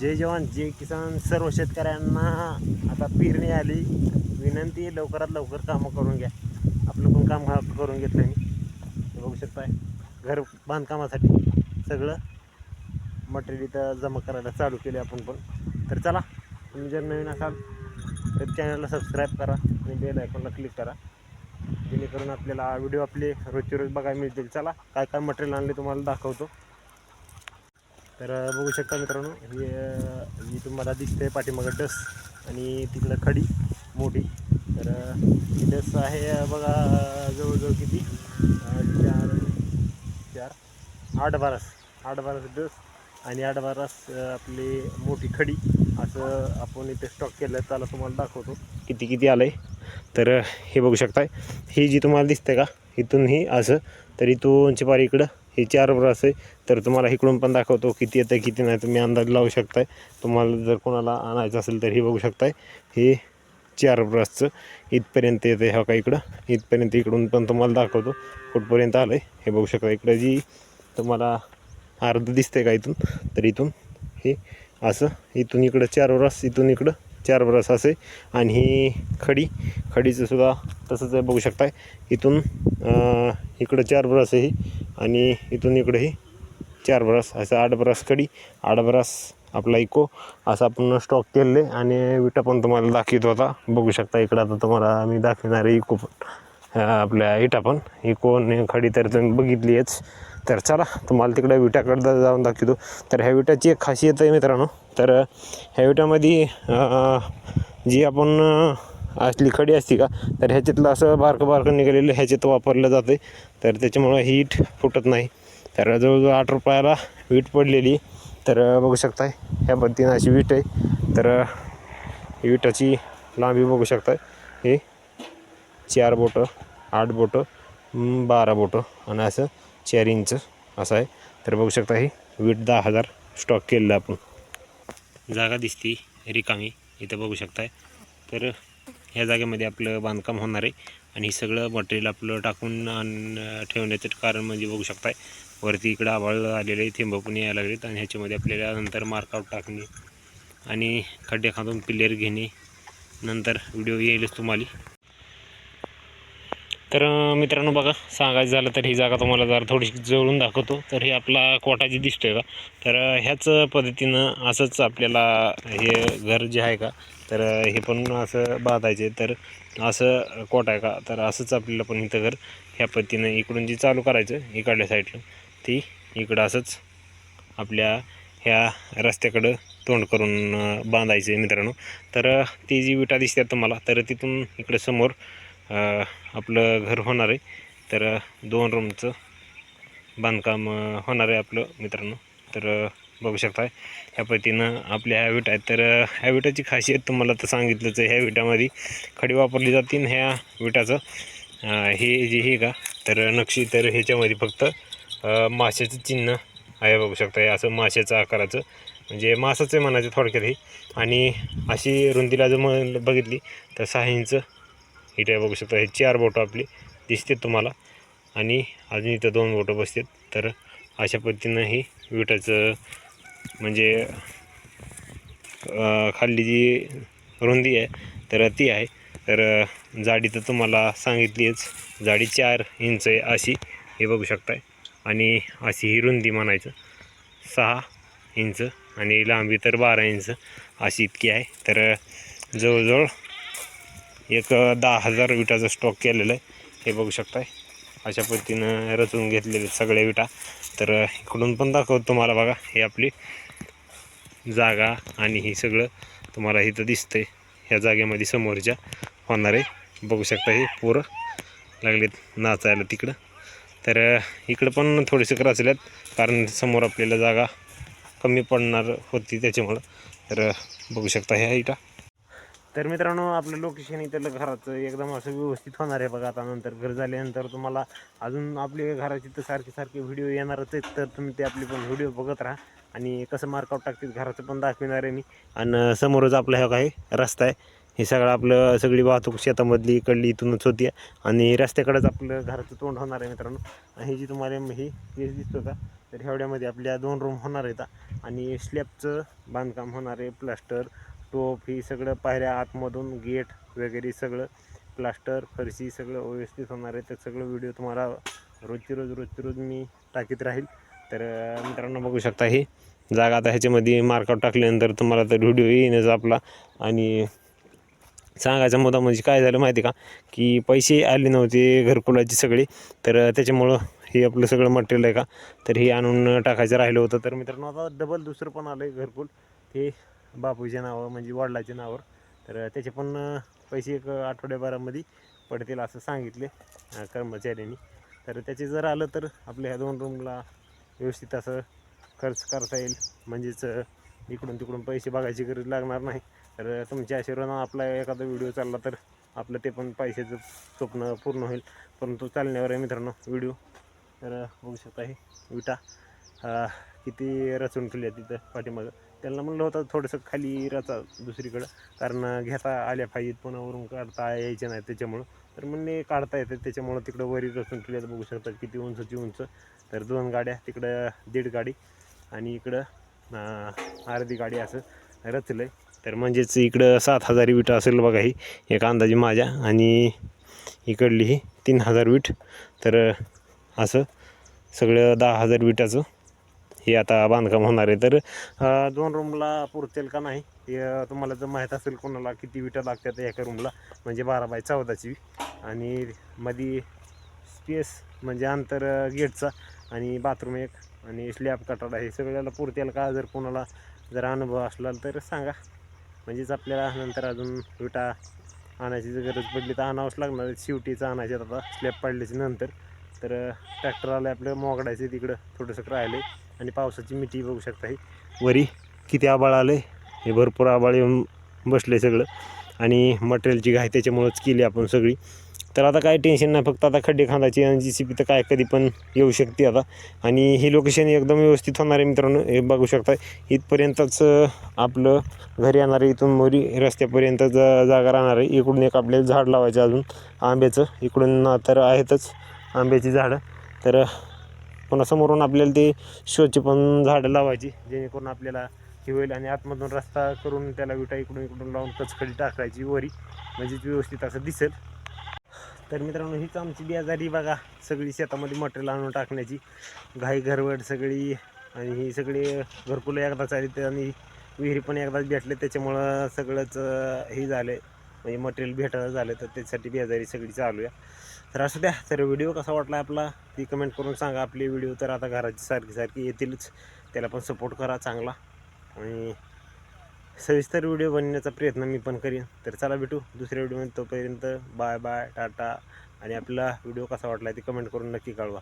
जय जवान जय किसान. सर्व शेतकऱ्यांना आता पेरणी आली विनंती आहे, लवकरात लवकर कामं करून घ्या. आपलं पण काम करून घेतलं मी. बघू शकताय घर बांधकामासाठी सगळं मटेरियल इथं जमा करायला चालू केले आपण पण. तर चला तुम्ही जर नवीन असाल तर चॅनलला सबस्क्राईब करा आणि बेल आयकॉनला क्लिक करा. जेणेकरून आपल्याला व्हिडिओ आपले रोजचे रोज बघायला मिळतील. चला काय काय मटेरियल आणले तुम्हाला दाखवतो. तर बघू शकता मित्रांनो हे ही तुम्हाला दिसते पाठीमागं डस आणि तिकडं खडी मोठी. तर ही डस आहे बघा जवळजवळ किती? चार चार आठ बारास आठ बारास डस आणि आठ बारास आपली मोठी खडी. असं आपण इथे स्टॉक केलं त्याला तुम्हाला दाखवतो. किती किती आलं आहे तर हे बघू शकताय. ही जी तुम्हाला दिसते का इथून ही असं तर इथूनची पारी इकडं. हे चार ब्रस आहे. तर तुम्हाला इकडून पण दाखवतो किती येतं किती नाही. तुम्ही अंदाज लावू शकताय. तुम्हाला जर कोणाला आणायचं असेल तर हे बघू शकताय. हे चार ब्रशचं इथपर्यंत येतं आहे का इकडं. इथपर्यंत इकडून पण तुम्हाला दाखवतो. कुठपर्यंत आलं आहे हे बघू शकता इकडं जी तुम्हाला अर्ध दिसतंय का इथून? तर इथून हे असं. इथून इकडं चार ब्रश इथून इकडं चार ब्रश असे. आणि ही खडी खडीचं सुद्धा तसंच आहे बघू शकताय. इथून इकडं चार ब्रश आहे आणि इथून इकडंही चार ब्रस असं आठ ब्रस कडी आठ ब्रस आपला इको असं आपण स्टॉक केले आणि विटा पण तुम्हाला दाखवित होता. बघू शकता इकडं आता तुम्हाला मी दाखवणार आहे इको पण. आपल्या इटा पण. इको खडी तर तुम्ही बघितलीच तर चला तुम्हाला तिकडे विटाकडं जाऊन दाखवतो. तर ह्या विटाची एक खासियत आहे मित्रांनो. तर ह्या विटामध्ये जी आपण असली खडी असते का तर ह्याच्यातलं असं बारकं बारकं निघालेलं ह्याच्यात वापरलं जातं तर त्याच्यामुळं ही ईट फुटत नाही. तर जवळजवळ आठ रुपयाला वीट पडलेली. तर बघू शकताय ह्या पद्धतीनं अशी वीट आहे. तर विटाची लांबी बघू शकताय. हे चार बोटं आठ बोटं बारा बोटं आणि असं चार इंच असं आहे. तर बघू शकता हे वीट दहा हजार स्टॉक केलेलं आपण. जागा दिसती रिकामी इथं बघू शकताय. तर ह्या जागेमध्ये आपलं बांधकाम होणार आहे. आणि हे सगळं मटेरियल आपलं टाकून आण ठेवण्याचं कारण म्हणजे बघू शकताय. वरती इकडं आभाळ आलेले आहे थेंब पण यायला लागलेत आणि ह्याच्यामध्ये आपल्याला नंतर मार्कआउट टाकणे आणि खड्डे खांदून पिल्लेर घेणे. नंतर व्हिडिओ येईलच तुम्हाला. तर मित्रांनो बघा सांगायचं झालं तर ही जागा तुम्हाला जरा थोडीशी जवळून दाखवतो. तर हे आपला कोटा जी दिसतोय का तर ह्याच पद्धतीनं असंच आपल्याला हे घर जे आहे का तर हे पण असं बांधायचे तर असं कोट आहे का तर असंच आपल्याला पण इथं घर ह्या पद्धतीनं इकडून जे चालू करायचं इकडल्या साईडला ती इकडं असंच आपल्या ह्या रस्त्याकडं तोंड करून बांधायचं आहे मित्रांनो. तर ती जी विटा दिसतात तुम्हाला तर तिथून इकडं समोर आपलं घर होणार आहे. तर दोन रूमचं बांधकाम होणार आहे आपलं मित्रांनो. तर बघू शकता ह्या पद्धतीनं आपल्या ह्या विटा आहेत. तर हॅविटाची ह्या विटाची खासियत तुम्हाला तर सांगितलंच आहे. ह्या विटामध्ये खडी वापरली जाते ह्या विटाचं. हे जे हे का? तर नक्षी तर ह्याच्यामध्ये फक्त माशाचं चिन्ह आहे बघू शकता. हे असं माशाचं आकाराचं. म्हणजे मासाचं आहे म्हणायचं थोडक्यात हे. आणि अशी रुंदीला जर मग बघितली तर सहा इंच इथे बघू शकता हे चार बोटं आपली दिसतात तुम्हाला. आणि अजून इथं दोन बोटं बसतात. तर अशा पद्धतीनं ही विटाचं म्हणजे खाल्ली खाली जी रुंदी आहे तर ती आहे. तर जाडी तर तुम्हाला सांगितलीच जाडी चार इंच आहे अशी हे बघू शकताय. आणि अशी ही रुंदी म्हणायचं सहा इंच. आणि लांबी तर बारा इंच अशी इतकी आहे. तर जवळजवळ एक दहा हजार विटाचा स्टॉक केलेला आहे. हे बघू शकताय. अशा पद्धतीनं रचून घेतलेले सगळ्या विटा. तर इकडून पण दाखवतो तुम्हाला बघा. हे आपली जागा आणि ही सगळं तुम्हाला इथं दिसतंय. ह्या जागेमध्ये समोरच्या होणार आहे बघू शकता हे पोरं लागलेत नाचायला तिकडं. तर इकडं पण थोडेसे क्रचल्यात कारण समोर आपल्याला जागा कमी पडणार होती त्याच्यामुळं. तर बघू शकता ह्या इटा. तर मित्रांनो आपलं लोकेशन इथलं घराचं एकदम असं व्यवस्थित होणार आहे बघा आता. नंतर घर झाल्यानंतर तुम्हाला अजून आपले घराची तर सारखे सारखे व्हिडिओ येणारच आहेत. तर तुम्ही ते आपले पण व्हिडिओ बघत राहा. आणि कसं मार्कआउट टाकतील घराचं पण दाखविणार आहे मी. आणि समोरच आपला हा काही रस्ता आहे. हे सगळं आपलं सगळी वाहतूक शेतामधली इकडली इथूनच होती. आणि रस्त्याकडेच आपलं घराचं तोंड होणार आहे मित्रांनो. हे जी तुम्हाला हे पेज दिसतो का तर हेवड्यामध्ये आपल्या दोन रूम होणार आहेत. आणि स्लॅबचं बांधकाम होणार आहे प्लास्टर टोप ही सगळं पायऱ्या आतमधून गेट वगैरे सगळं प्लास्टर फरशी सगळं व्यवस्थित होणार आहे. तर सगळं व्हिडिओ तुम्हाला रोजची रोज रोजची रोज मी टाकीत राहील. तर मित्रांनो बघू शकता हे जागा आता ह्याच्यामध्ये मार्कआउट टाकल्यानंतर तुम्हाला तर व्हिडिओ येईनच आपला. आणि सांगायचा मुद्दा म्हणजे काय झालं माहिती का? की पैसे आले नव्हते घरकुलाचे सगळे. तर त्याच्यामुळं हे आपलं सगळं मटेरियल आहे का? तर हे आणून टाकायचं राहिलं होतं. तर मित्रांनो आता डबल दुसरं पण आलं आहे घरकुल. ते बापूच्या नावावर म्हणजे वडिलाच्या नावावर. तर त्याचे पण पैसे एक आठवड्याभरामध्ये पडतील असं सांगितले कर्मचाऱ्यांनी. तर त्याचे जर आलं तर आपल्या ह्या दोन रूमला व्यवस्थित असं खर्च करता येईल. म्हणजेच इकडून तिकडून पैसे बघायची गरज लागणार नाही. तर तुमच्या आशीर्वादानं आपला एखादा व्हिडिओ चालला तर आपलं ते पण पैशाचं स्वप्न पूर्ण होईल. परंतु चालण्यावर आहे मित्रांनो व्हिडिओ. तर बघू शकता हे विटा किती रचून ठेवली आहे तिथं पाठीमागं. त्यांना म्हणलं होतं थोडंसं खाली रचा दुसरीकडं. कारण घेता आल्या पाहिजेत पुन्हा वरून काढता यायचे नाही त्याच्यामुळं. तर म्हणणे काढता येते त्याच्यामुळं तिकडं वरी रचून ठेवली बघू शकतात किती उंचची उंच. तर दोन गाड्या तिकडं दीड गाडी आणि इकडं अर्धी गाडी असं रचलं आहे तर म्हणजेच इकडं सात हजार वीट असेल बघा ही एक अंदाजे माझ्या. आणि इकडली ही तीन हजार वीट. तर असं सगळं दहा हजार विटाचं हे आता बांधकाम होणार आहे. तर दोन रूमला पुरतेल का नाही हे तुम्हाला जर माहीत असेल कोणाला किती विटा लागतात एका रूमला म्हणजे बारा बाय चौदाची. आणि मध्ये स्पेस म्हणजे अंतर गेटचा आणि बाथरूम एक आणि स्लॅब कटाडा हे सगळ्याला पुरतेल का? जर कोणाला जर अनुभव असला तर सांगा. म्हणजेच आपल्याला नंतर अजून विटा आणायची जर गरज पडली तर आणावंच लागणार शेवटीचं शिवटीचं आणायचे आता. स्लॅब पाडल्याच्या नंतर. तर ट्रॅक्टर आलं आपलं मोगडायचं तिकडं. थोडंसं राहिलं. आहे आणि पावसाची मिठी बघू शकता ही वरी किती आबाळ आलं आहे हे भरपूर आबाळ येऊन बसले सगळं. आणि मटेरियलची घाय त्याच्यामुळंच केली आपण सगळी. तर आता काय टेन्शन नाही फक्त आता खड्डे खांदाची आणि जी सी पी तर काय कधी पण येऊ शकते आता. आणि ही लोकेशन एकदम व्यवस्थित होणार आहे मित्रांनो. हे बघू शकता इथपर्यंतच आपलं घरी येणार आहे इथून मोरी रस्त्यापर्यंत जा जागा राहणार आहे. इकडून एक आपल्याला झाड लावायचं अजून. आंब्याचं. इकडून तर आहेतच आंब्याची झाडं. तर पुन्हा समोरून आपल्याला ते शोची पण झाडं लावायची जेणेकरून आपल्याला हे होईल आणि आतमधून रस्ता करून त्याला विटा इकडून इकडून लावून कचकडी टाकायची वरी. म्हणजेच व्यवस्थित असं दिसेल. तर मित्रांनो हीच आमची बेजारी बघा. सगळी शेतामध्ये मटेरियल आणून टाकण्याची. घाई घरवड सगळी आणि ही सगळी घरकुलं एकदाच आली आणि विहिरी पण एकदाच भेटले. त्याच्यामुळं सगळंच हे झालं म्हणजे मटेरियल भेटायला झालं तर त्याच्यासाठी बेजारी सगळी चालू आहे तर असं द्या तर व्हिडिओ कसा वाटला आपला ती कमेंट करून सांगा. आपली व्हिडिओ तर आता घराची सारखी सारखी येतीलच. त्याला पण सपोर्ट करा चांगला. आणि सविस्तर व्हिडिओ बनवण्याचा प्रयत्न मी पण करीन. तर चला भेटू दुसऱ्या व्हिडिओमध्ये. तोपर्यंत बाय बाय टाटा. आणि आपला व्हिडिओ कसा वाटला ते कमेंट करून नक्की कळवा.